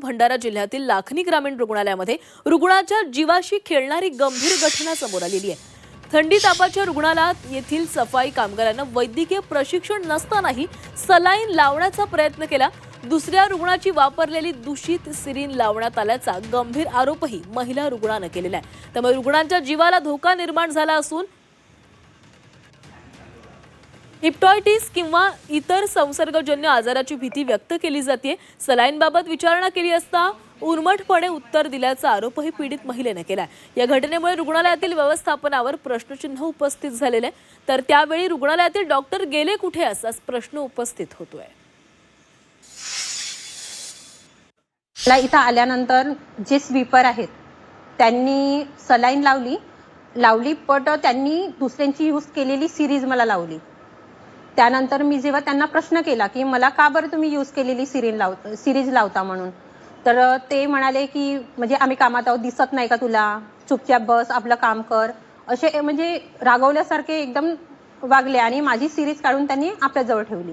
भंडारा जिल्ह्यातील लाखनी ग्रामीण रुग्णालयामध्ये रुग्णाच्या जीवाशी खेळणारी गंभीर घटना समोर आलेली आहे. थंडी तापाच्या रुग्णालयात येथील सफाई कामगारांना वैद्यकीय प्रशिक्षण नसतानाही सलाईन लावण्याचा प्रयत्न केला. दुसऱ्या रुग्णाची वापरलेली दूषित सिरीन लावण्यात आल्याचा गंभीर आरोपही महिला रुग्णानं केलेला आहे. त्यामुळे रुग्णांच्या जीवाला धोका निर्माण झाला असून हिप्टॉयटिस किंवा इतर संसर्गजन्य आजाराची भीती व्यक्त केली जाते सलाईनबाबत विचारणा केली असता उर्मटपणे उत्तर दिल्याचा आरोपही पीडित महिलेने केला या घटनेमुळे रुग्णालयातील व्यवस्थापनावर प्रश्नचिन्ह उपस्थित झालेले आहे. तर त्यावेळी रुग्णालयातील डॉक्टर गेले कुठे असा प्रश्न उपस्थित होतोय. मला इथं आल्यानंतर जे स्वीपर आहेत त्यांनी सलाईन लावली. लावली पण त्यांनी दुसऱ्यांची यूज केलेली सिरीज मला लावली. त्यानंतर मी जेव्हा त्यांना प्रश्न केला की मला का बरं तुम्ही यूज केलेली सिरीन लाव सिरीज लावता म्हणून? तर ते म्हणाले की म्हणजे आम्ही कामात आहोत दिसत नाही का तुला? चुपचाप बस आपलं काम कर. असे म्हणजे रागवल्यासारखे एकदम वागले आणि माझी सिरीज काढून त्यांनी आपल्याजवळ ठेवली.